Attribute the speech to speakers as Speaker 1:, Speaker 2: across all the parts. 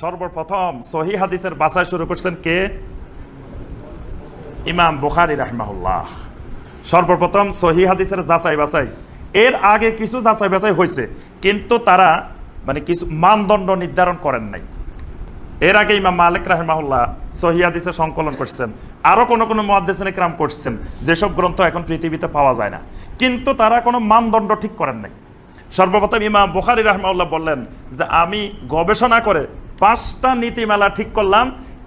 Speaker 1: সর্বপ্রথম সহি হাদিসের বাছাই শুরু করছেন কে? ইমাম বুখারি রাহমাহুল্লাহ। সর্বপ্রথম সহি হাদিসের যাচাই বাছাই। এর আগে কিছু যাচাই বাছাই হয়েছে, কিন্তু তারা মানে কিছু মানদণ্ড নির্ধারণ করেন নাই। এর আগে ইমাম মালিক রাহমাহুল্লাহ সহি হাদিসে সংকলন করছেন আরও কোনো কোনো মহাদেশনে ক্রাম করছেন, যেসব গ্রন্থ এখন পৃথিবীতে পাওয়া যায় না। কিন্তু তারা কোনো মানদণ্ড ঠিক করেন নাই। সর্বপ্রথম ইমাম বুখারি রহমাউল্লাহ বললেন যে, আমি গবেষণা করে পাঁচটা নীতিমালা ঠিক করলাম,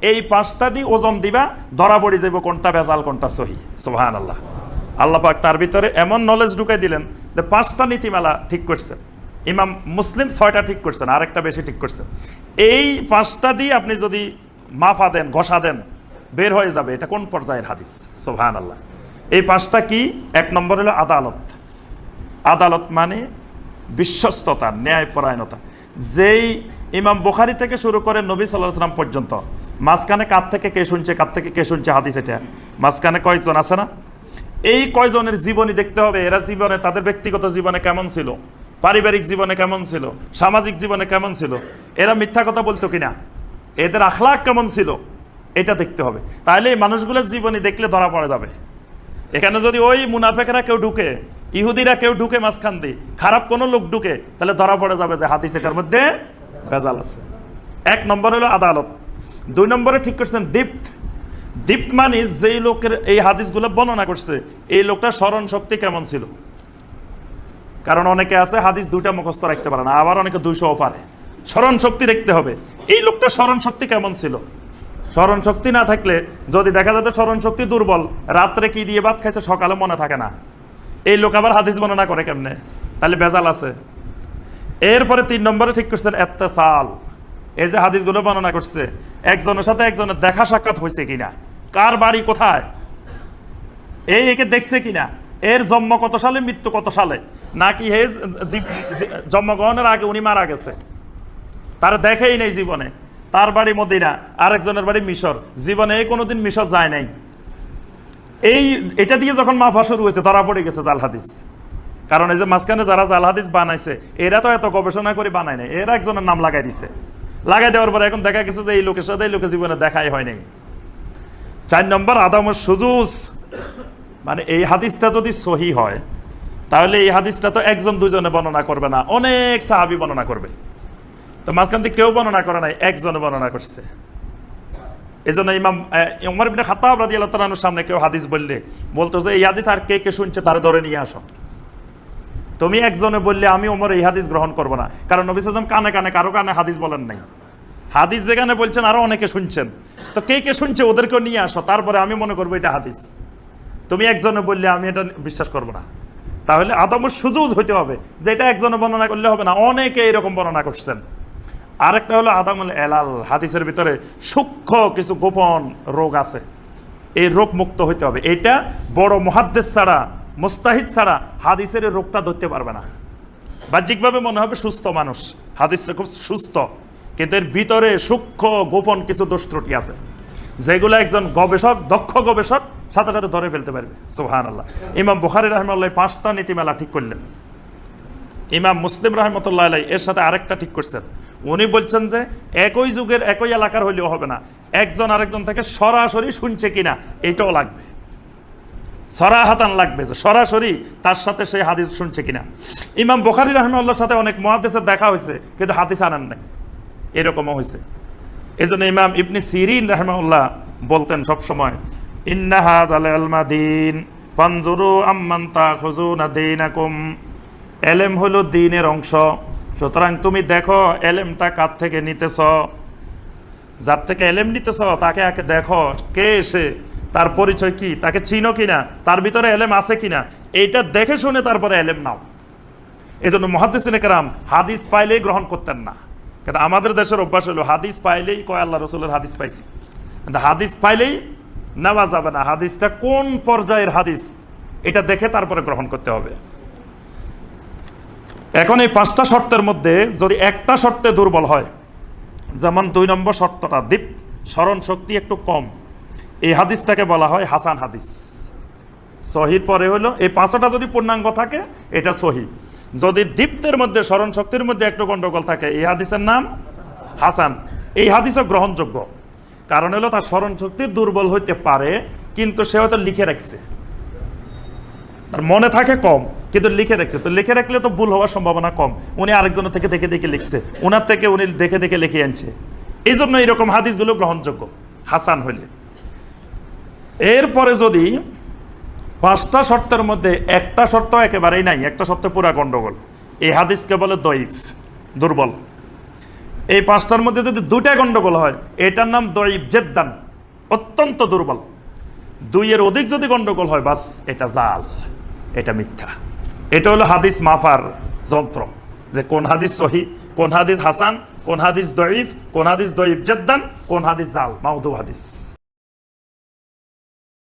Speaker 1: এই পাঁচটা দিয়ে ওজন দিবা, ধরা পড়ে যাইব কোনটা ভেজাল কোনটা সহি। সোহান আল্লাহ আল্লাহ পাক তার ভিতরে এমন নলেজ ঢুকাই দিলেন যে পাঁচটা নীতিমালা ঠিক করছেন। ইমাম মুসলিম ছয়টা ঠিক করছেন, আরেকটা বেশি ঠিক করছেন। এই পাঁচটা দিয়ে আপনি যদি মাফা দেন, ঘষা দেন, বের হয়ে যাবে। এটা কোন পর্যায়ের হাদিস? সোহান আল্লাহ এই পাঁচটা কি? এক নম্বর হলো আদালত। আদালত মানে বিশ্বস্ততা, ন্যায়পরায়ণতা। যেই ইমাম বুখারি থেকে শুরু করে নবী সাল্লাহ সাল্লাম পর্যন্ত, মাঝখানে কার থেকে কে শুনছে, কার থেকে কে শুনছে হাদিস এটা? মাঝখানে কয়েকজন আছে না? এই কয়জনের জীবনী দেখতে হবে, এরা জীবনে, তাদের ব্যক্তিগত জীবনে কেমন ছিল? পারিবারিক জীবনে কেমন ছিল? সামাজিক জীবনে কেমন ছিল? এরা মিথ্যা কথা বলতো কিনা? এদের আখলাক কেমন ছিল? এটা দেখতে হবে। তাহলে এই মানুষগুলোর জীবনী দেখলে ধরা পড়ে যাবে। এখানে যদি ওই মুনাফেকরা কেউ ঢুকে ইহুদিরা কেউ ঢুকে মাঝখান দিয়ে, খারাপ কোনো লোক ঢুকে, তাহলে ধরা পড়ে যাবে যে হাদিস এটার মধ্যে ভেজাল আছে। এক নম্বর হলো আদালত। দুই নম্বরে ঠিক করছেন দীপ্ত। দীপ্ত মানে যেই লোকের এই হাদিসগুলো বর্ণনা করছে, এই লোকটা স্মরণ শক্তি কেমন ছিল? কারণ অনেকে আছে হাদিস দুইটা মুখস্থ রাখতে পারে না, আবার অনেকে দুইশো পারে। স্মরণ শক্তি দেখতে হবে। এই লোকটা স্মরণ শক্তি কেমন ছিল? স্মরণ শক্তি না থাকলে, যদি দেখা যাচ্ছে স্মরণ শক্তি দুর্বল, রাত্রে কি দিয়ে ভাত খাইছে সকালে মনে থাকে না। এই লোক আবার হাদিস বর্ণনা করে কেমনে? তাহলে ভেজাল আছে। এরপরে তিন নম্বরে ঠিক করছেন সাল এই যে হাদিসগুলো বর্ণনা করছে, একজনের সাথে একজনের দেখা সাক্ষাৎ হয়েছে কিনা? কার বাড়ি কোথায়? এই একে দেখছে কিনা? এর জন্ম কত সালে, মৃত্যু কত সালে? নাকি হে জন্মগ্রহণের আগে উনি মারা গেছে? তার দেখেই নেই জীবনে। তার বাড়ি মদিনা, আরেকজনের বাড়ি মিশর। জীবনে কোনোদিন মিশর যায় নাই। এই, এটা দিয়ে যখন মাফা শুরু হয়েছে ধরা পড়ে গেছে জাল হাদিস। কারণ এই যে মাঝখানে যারা জাল হাদিস বানাইছে, এরা তো এত গবেষণা করে বানায় নাই, এরা একজনের নাম লাগাই দিছে। লাগাই দেওয়ার পরে এখন দেখা গেছে যে এই লোকের সাথে এই লোকের জীবনে দেখাই হয় নাই। চার নম্বর আদামর সুজুস। মানে এই হাদিসটা যদি সহি হয়, তাহলে এই হাদিসটা তো একজন দুজনে বর্ণনা করবে না, অনেক সাহাবি বর্ণনা করবে। তো মাঝখান থেকে কেউ বর্ণনা করে নাই, একজনে বর্ণনা করছে। এই জন্য ইমাম উমর ইবনে খাত্তাব রাদিয়াল্লাহু তাআলার সামনে কেউ হাদিস বললে, বলতো যে, এই হাদিস আর কে কে শুনছে তারা ধরে নিয়ে আসো। তুমি একজনে বললে, আমি ওমর এই হাদিস গ্রহণ করব না। কারণ নবী সাল্লাম কানে কানে, কারও কানে হাদিস বলেন নাই। হাদিস যেখানে বলছেন, আরও অনেকে শুনছেন। তো কে কে শুনছে ওদেরকেও নিয়ে আসো, তারপরে আমি মনে করব এটা হাদিস। তুমি একজনে বললে, আমি এটা বিশ্বাস করব না। তাহলে আদমের সুযোগ হইতে হবে, যে এটা একজনে বর্ণনা করলে হবে না। অনেকে এরকম বর্ণনা করছেন। আরেকটা হলো আদামুল এলাল, হাদিসের ভিতরে সূক্ষ্ম কিছু গোপন রোগ আছে। এই রোগ মুক্ত হইতে হবে। এটা বড় মহাদ্দেশ ছাড়া, মুস্তাহিদ ছাড়া হাদিসের রোগটা ধরতে পারবে না। বাহ্যিকভাবে মনে হবে সুস্থ মানুষ। হাদিসটা খুব সুস্থ। কিন্তু এর ভিতরে সূক্ষ্ম, গোপন কিছু দোষ ত্রুটি আছে। যেগুলো একজন গবেষক, দক্ষ গবেষক সাথে সাথে ধরে ফেলতে পারবে। সুহান আল্লাহ ইমাম বুখারি রহমাল্লাহ পাঁচটা নীতিমেলা ঠিক করলেন। ইমাম মুসলিম রহমতুল্লাহ এর সাথে আরেকটা ঠিক করছেন। উনি বলছেন যে একই যুগের একই এলাকার হইলেও হবে না। একজন আরেকজন থেকে সরাসরি শুনছে কিনা, এটাও লাগবে। সরাহাতান লাগবে যে সরাসরি তার সাথে সেই হাদিস শুনছে কিনা। ইমাম বুখারি রহমাল্লার সাথে অনেক মহাদেশের দেখা হয়েছে, কিন্তু হাদিস আনান নাই। এরকমও হয়েছে। এই জন্য ইমাম ইবনি সিরিন রহমাউল্লাহ বলতেন সবসময় ইন্নাহাজ আল আলমাদিন পাঞ্জুরু আম্মান্তা খুজুনা দিনাকুম। এলেম হলো দিনের অংশ। সুতরাং তুমি দেখো, এলেমটা কার থেকে নিতেছ? যার থেকে এলেম নিতেছ, তাকে আগে দেখো, কে এসে তার পরিচয় কি, তাকে চিনো কিনা, তার ভিতরে এলেম আছে কিনা? এইটা দেখে শুনে তারপরে এলেম নাও। এই জন্য মহাদিসিন কেরাম হাদিস পাইলেই গ্রহণ করতেন না। কিন্তু আমাদের দেশের অভ্যাস হলো, হাদিস পাইলেই কয় আল্লাহ রসুলের হাদিস পাইছি। কিন্তু হাদিস পাইলেই নেওয়া যাবে না। হাদিসটা কোন পর্যায়ের হাদিস? এটা দেখে তারপরে গ্রহণ করতে হবে। এখন এই পাঁচটা শর্তের মধ্যে যদি একটা শর্তে দুর্বল হয়, যেমন দুই নম্বর শর্তটা, দীপ, স্মরণ শক্তি একটু কম। এই হাদিসটাকে বলা হয় হাসান হাদিস। সহির পরে হলো, এই পাঁচটা যদি পূর্ণাঙ্গ থাকে, এটা সহি। যদি দীপ্তের মধ্যে, স্মরণ শক্তির মধ্যে একটু গন্ডগোল থাকে, এই হাদিসের নাম হাসান। এই হাদিসও গ্রহণযোগ্য। কারণ হলো, তার স্মরণ শক্তি দুর্বল হইতে পারে, কিন্তু সে হয়তো লিখে রাখছে। তার মনে থাকে কম, কিন্তু লিখে রাখছে। তো লিখে রাখলে তো ভুল হওয়ার সম্ভাবনা কম। উনি আরেকজনের থেকে দেখে দেখে লিখছে। ওনার থেকে উনি দেখে দেখে লিখে আনছে। এই জন্য এইরকম হাদিসগুলো গ্রহণযোগ্য, হাসান হইলে। এরপরে যদি পাঁচটা শর্তের মধ্যে একটা শর্ত একেবারেই নাই, একটা শর্ত পুরা গন্ডগোল। এই হাদিসকে বলে দইফ দুর্বল। এই পাঁচটার মধ্যে যদি দুটা গন্ডগোল হয়, এটার নাম দইফ জেদ্দান, অত্যন্ত দুর্বল। দুইয়ের অধিক যদি গন্ডগোল হয়, বাস, এটা জাল। এটা মিথ্যা। এটা হলো হাদিস মাফার যন্ত্র যে কোন হাদিস সহি, কোন হাদিস হাসান, কোন হাদিস দইফ কোন হাদিস দইফ জেদ্দান, কোন হাদিস জাল মাউদু হাদিস।